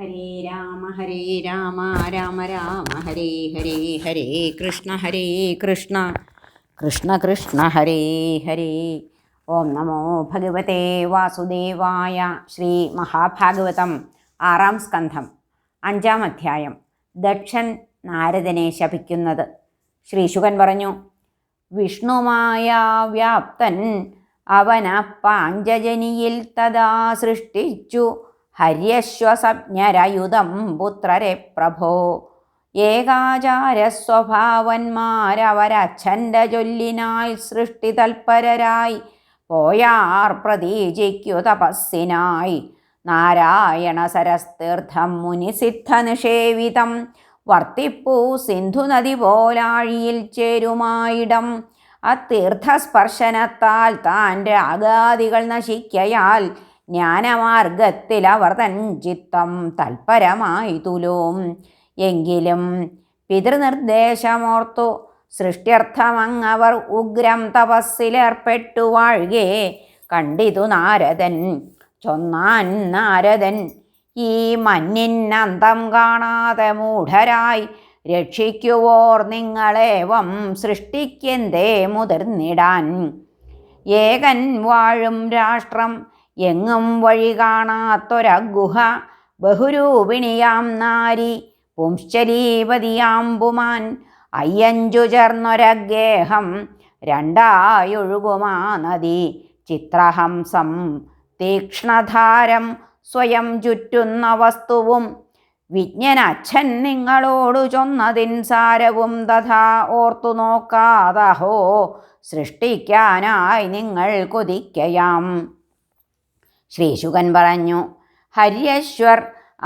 ഹരേ രാമ ഹരേ രാമ രാമ രാമ ഹരേ ഹരേ ഹരേ കൃഷ്ണ ഹരേ കൃഷ്ണ. കൃഷ്ണ കൃഷ്ണ ഹരേ ഹരേ. ഓം നമോ ഭഗവതേ വാസുദേവായ ശ്രീ മഹാഭാഗവതം ആറാം സ്കന്ധം അഞ്ചാം അധ്യായം ദക്ഷൻ നാരദനെ ശപിക്കുന്നത്. ശ്രീശുകൻ പറഞ്ഞു വിഷ്ണുമായ വ്യാപ്തൻ അവന പാഞ്ചജനിയിൽ തഥാ സൃഷ്ടിച്ചു. ഹര്യശ്വസജ്ഞരയുധം പുത്രരെ പ്രഭോ. ഏകാചാരസ്വഭാവന്മാരവരച്ഛന്റെ ചൊല്ലിനായി സൃഷ്ടി തൽപരരായി പോയാർ പ്രതീജിക്കു തപസ്സിനായി. നാരായണ സരസ്തീർത്ഥം മുനിസിദ്ധ നിഷേവിതം വർത്തിപ്പൂ സിന്ധു നദി പോലാഴിയിൽ ചേരുമായിടം. അത്തീർത്ഥസ്പർശനത്താൽ താൻ രാഗാദികൾ നശിക്കയാൽ ജ്ഞാനമാർഗത്തിൽ അവർ തൻ ചിത്തം തൽപരമായി തുലോം. എങ്കിലും പിതൃനിർദ്ദേശമോർത്തു സൃഷ്ട്യർത്ഥമങ്ങവർ ഉഗ്രം തപസ്സിലേർപ്പെട്ടു വാഴുകെ. കണ്ടിതു നാരദൻ ചൊന്നാൻ നാരദൻ ഈ മഞ്ഞിനന്തം കാണാതെ മൂഢരായി രക്ഷിക്കുവോർ നിങ്ങളേവം സൃഷ്ടിക്കെന്തേ മുതിർന്നിടാൻ. ഏകൻ വാഴും രാഷ്ട്രം എങ്ങും വഴി കാണാത്തൊരഗുഹ ബഹുരൂപിണിയാം നാരി പുംശ്ചലീപതിയാമ്പുമാൻ അയ്യഞ്ചു ചേർന്നൊരഗേഹം രണ്ടായൊഴുകുമാ നദി ചിത്രഹംസം തീക്ഷ്ണധാരം സ്വയം ചുറ്റുന്ന വസ്തുവും. വിജ്ഞനച്ഛൻ നിങ്ങളോടു ചൊന്നതിൻ സാരവും തഥാ ഓർത്തു നോക്കാതഹോ സൃഷ്ടിക്കാനായി നിങ്ങൾ കൊതിക്കയാം. ശ്രീശുകൻ പറഞ്ഞു ഹര്യശ്വർ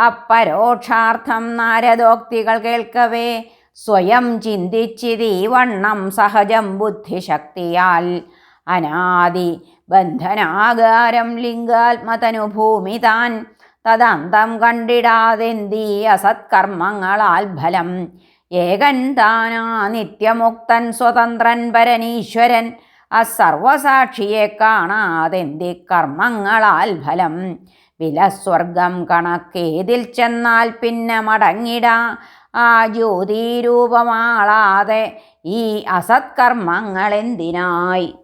അപ്പരോക്ഷാർത്ഥം നാരദോക്തികൾ കേൾക്കവേ. സ്വയം ചിന്തിച്ചിതീ വണ്ണം സഹജം ബുദ്ധിശക്തിയാൽ. അനാദി ബന്ധനാകാരം ലിംഗാത്മതനുഭൂമി താൻ. തദന്തം കണ്ടിടാതെന്തീ അസത്കർമ്മങ്ങളാൽ ഫലം. ഏകൻ താനാ നിത്യമുക്തൻ സ്വതന്ത്രൻ പരനീശ്വരൻ അസർവസാക്ഷിയെ കാണാതെന്തി കർമ്മങ്ങളാൽ ഫലം? വിലസ്വർഗം കണക്കേതിൽ ചെന്നാൽ പിന്നെ മടങ്ങിടാ? ആ ജ്യോതിരൂപമാളാതെ ഈ അസത്കർമ്മങ്ങൾ എന്തിനായി?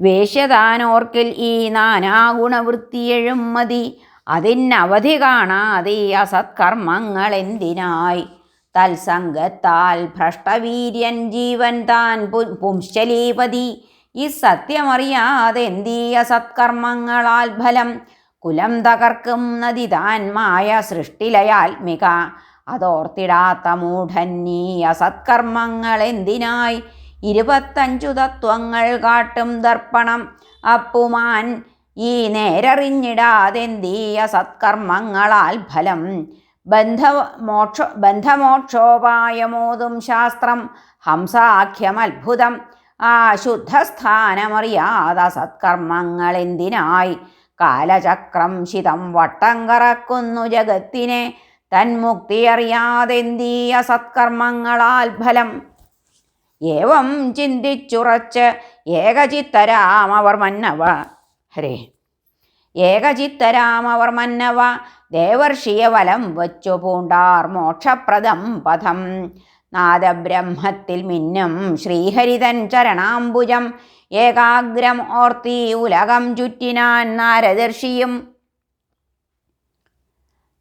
വേശ്യതാനോർക്കിൽ ഈ നാനാഗുണവൃത്തിയെഴും മതി. അതിനവധി കാണാതെ അസത്കർമ്മങ്ങൾ എന്തിനായി? തത്സംഗത്താൽ ഭ്രഷ്ടവീര്യൻ ജീവൻ താൻ പുംശലീപതി. ഈ സത്യമറിയാതെ എന്തീയ സത്കർമ്മങ്ങളാൽ ഫലം? കുലം തകർക്കും നദി താൻ മായ സൃഷ്ടിലയാത്മിക. അതോർത്തിടാത്ത മൂഢൻ നീ അസത്കർമ്മങ്ങൾ എന്തിനായി? ഇരുപത്തഞ്ചു തത്വങ്ങൾ കാട്ടും ദർപ്പണം അപ്പുമാൻ. ഈ നേരറിഞ്ഞിടാതെന്തീയ സത്കർമ്മങ്ങളാൽ ഫലം? ബന്ധ മോക്ഷ ബന്ധമോക്ഷോപായമോതും ശാസ്ത്രം. ഹംസാഖ്യമത്ഭുതം. ആ ശുദ്ധസ്ഥാനമറിയാത സത്കർമ്മങ്ങളെന്തിനായി? കാലചക്രം ശിതം വട്ടം കറക്കുന്നു ജഗത്തിനെ. തന്മുക്തി അറിയാതെന്തിയ സത്കർമ്മങ്ങളാൽ ഫലം? ഏവം ചിന്തിച്ചുറച്ച് ഏകചിത്തരാമവർ മന്നവ ഹരേ. ഏകചിത്തരാമവർ മന്നവ ദേവർഷിയ വലം വച്ചു പൂണ്ടാർ മോക്ഷപ്രദം പഥം. നാദബ്രഹ്മത്തിൽ മിന്നും ശ്രീഹരിതൻ ചരണാംബുജം. ഏകാഗ്രം ഓർത്തി ഉലകം ചുറ്റിനാൻ നാരദർഷിയും.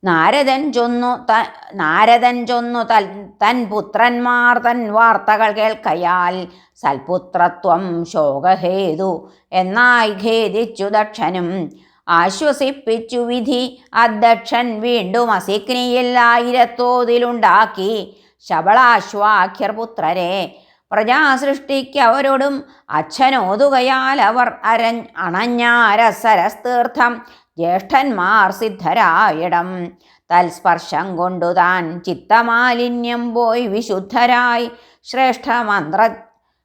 നാരദൻ ചൊന്നു ത നാരദൻ ചൊന്നു തൻ തൻ പുത്രന്മാർ തൻ വാർത്തകൾ കേൾക്കയാൽ സൽപുത്രത്വം ശോകഹേതു. എന്നായി ഖേദിച്ചു ദക്ഷനും ആശ്വസിപ്പിച്ചു വിധി അധ്യക്ഷൻ വീണ്ടും അസിഗ്നിയിൽ ആയിരത്തോതിലുണ്ടാക്കി. ശബളാശ്വാഖ്യർ പുത്രരെ പ്രജാസൃഷ്ടിക്ക് അവരോടും അച്ഛനോതുകയാൽ അവർ അരൻ അണഞ്ഞാരസരസ്തീർത്ഥം ജ്യേഷ്ഠന്മാർ സിദ്ധരായിടം. തൽസ്പർശം കൊണ്ടു താൻ ചിത്തമാലിന്യം പോയി വിശുദ്ധരായി ശ്രേഷ്ഠമന്ത്ര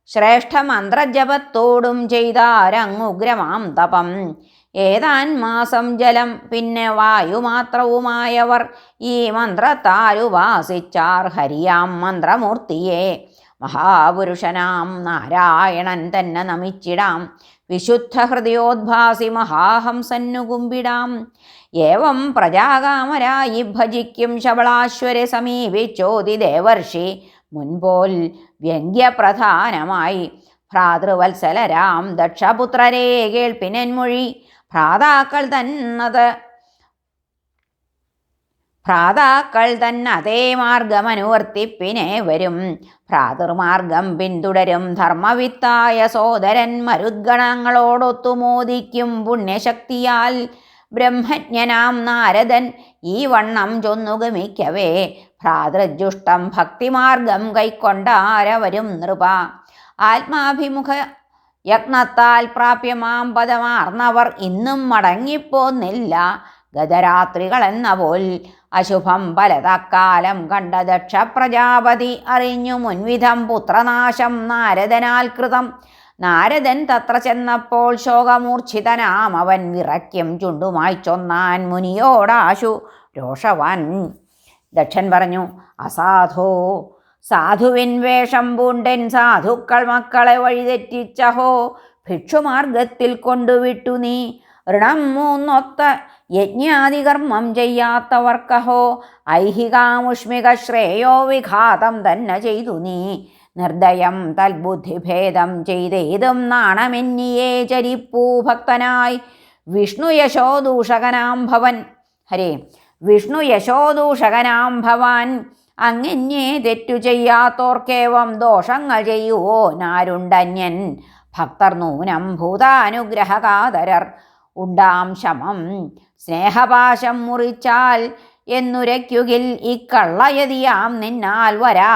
ശ്രേഷ്ഠമന്ത്രജപത്തോടും ചെയ്താരങ്ങുഗ്രമാം തപം ഏതാൻ മാസം ജലം പിന്നെ വായു മാത്രവുമായവർ ഈ മന്ത്രത്താലുപാസിച്ചാർ ഹരിയാം മന്ത്രമൂർത്തിയെ. മഹാപുരുഷനാം നാരായണൻ തന്നെ നമിച്ചിടാം. വിശുദ്ധ ഹൃദയോദ്ഭാസി മഹാഹംസന്നു കുമ്പിടാം. ഏവം പ്രജാകാമരായി ഭജിക്കും ശബളാശ്വരെ സമീപിച്ചോതി ദേവർഷി മുൻപോൽ വ്യംഗ്യപ്രധാനമായി ഭ്രാതൃവത്സലരാം ദക്ഷപുത്രരേ കേൾപ്പിനെൻമൊഴി ഭ്രാതാക്കൾ തന്നത് ഭ്രാതാക്കൾ തന്നതേ മാർഗമനുവർത്തിപ്പിനെ വരും. ഭ്രാതൃമാർഗം പിന്തുടരും. ധർമ്മവിത്തായ സോദരൻ മരുദ്ഗണങ്ങളോടൊത്തു മോദിക്കും പുണ്യശക്തിയാൽ. ബ്രഹ്മജ്ഞനാം നാരദൻ ഈ വണ്ണം ചൊന്നുഗമിക്കവേ ഭ്രാതൃജുഷ്ടം ഭക്തിമാർഗം കൈക്കൊണ്ടാരവരും നൃപ. ആത്മാഭിമുഖ യത്നത്താൽ പ്രാപ്യമാം പദമാർന്നവർ ഇന്നും മടങ്ങിപ്പോന്നില്ല. ഗതരാത്രികൾ എന്ന പോൽ അശുഭം പലതക്കാലം കണ്ട ദക്ഷ പ്രജാപതി അറിഞ്ഞു മുൻവിധം പുത്രനാശം നാരദനാൽ കൃതം. നാരദൻ തത്ര ചെന്നപ്പോൾ ശോകമൂർച്ഛിതനാം. അവൻ വിറയ്ക്കും ചുണ്ടുമായി ചൊന്നാൻ മുനിയോടാശു രോഷവാൻ. ദക്ഷൻ പറഞ്ഞു അസാധോ സാധുവിൻ വേഷം പൂണ്ടൻ സാധുക്കൾ മക്കളെ വഴിതെറ്റിച്ചഹോ ഭിക്ഷുമാർഗത്തിൽ കൊണ്ടുവിട്ടു നീ. ഋണം മൂന്നൊത്ത യജ്ഞാതികർമ്മം ചെയ്യാത്തവർക്കഹോ ഐഹികാമുഷ്മിക ശ്രേയോ വിഘാതം തന്നെ ചെയ്തു നീ. നിർദ്ദയം തൽബുദ്ധിഭേദം ചെയ്തേതും നാണമെന്നിയേ ചരിപ്പൂ ഭക്തനായി. വിഷ്ണു യശോദൂഷകനാം ഭവൻ. ഹരേ വിഷ്ണു യശോദൂഷകനാം ഭവാൻ. അങ്ങന്യേ തെറ്റു ചെയ്യാത്തോർക്കേവം ദോഷങ്ങൾ ചെയ്യുവോ നാരുണ്ടന്യൻ. ഭക്തർ നൂനം ഭൂതാനുഗ്രഹകാതരർ. ഉണ്ടാം ശമം സ്നേഹപാശം മുറിച്ചാൽ എന്നുരയ്ക്കുകിൽ ഇക്കള്ളയതിയാം നിന്നാൽ വരാ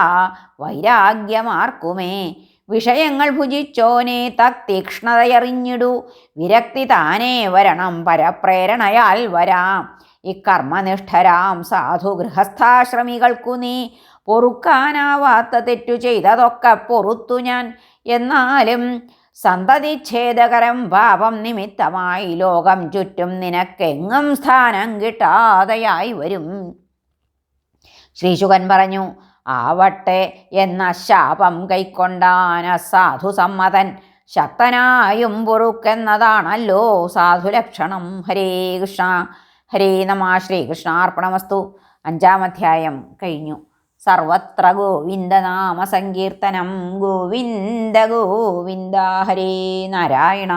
വൈരാഗ്യമാർക്കുമേ. വിഷയങ്ങൾ ഭുജിച്ചോനെ തത്തീക്ഷ്ണതയറിഞ്ഞിടു വിരക്തി താനേ വരണം പരപ്രേരണയാൽ വരാം. ഇക്കർമ്മനിഷ്ഠരാം സാധു ഗൃഹസ്ഥാശ്രമികൾക്കു നീ പൊറുക്കാനാവാത്ത തെറ്റു ചെയ്തതൊക്കെ പൊറുത്തു ഞാൻ. എന്നാലും സന്തതിച്ഛേദകരം പാപം നിമിത്തമായി ലോകം ചുറ്റും നിനക്കെങ്ങും സ്ഥാനം കിട്ടാതെയായി വരും. ശ്രീശുകൻ പറഞ്ഞു ആവട്ടെ എന്ന ശാപം കൈക്കൊണ്ടാന സാധു സമ്മതൻ ശക്തനായും പൊറുക്കെന്നതാണല്ലോ സാധുലക്ഷണം ഹരേ കൃഷ്ണ. ഹരേ നമ ശ്രീകൃഷ്ണാർപ്പണമസ്തു അഞ്ചാമധ്യായം കഴിഞ്ഞു. സർവത്ര ഗോവിന്ദനാമ സങ്കീർത്തനം. ഗോവിന്ദ ഗോവിന്ദ ഹരേ നാരായണ.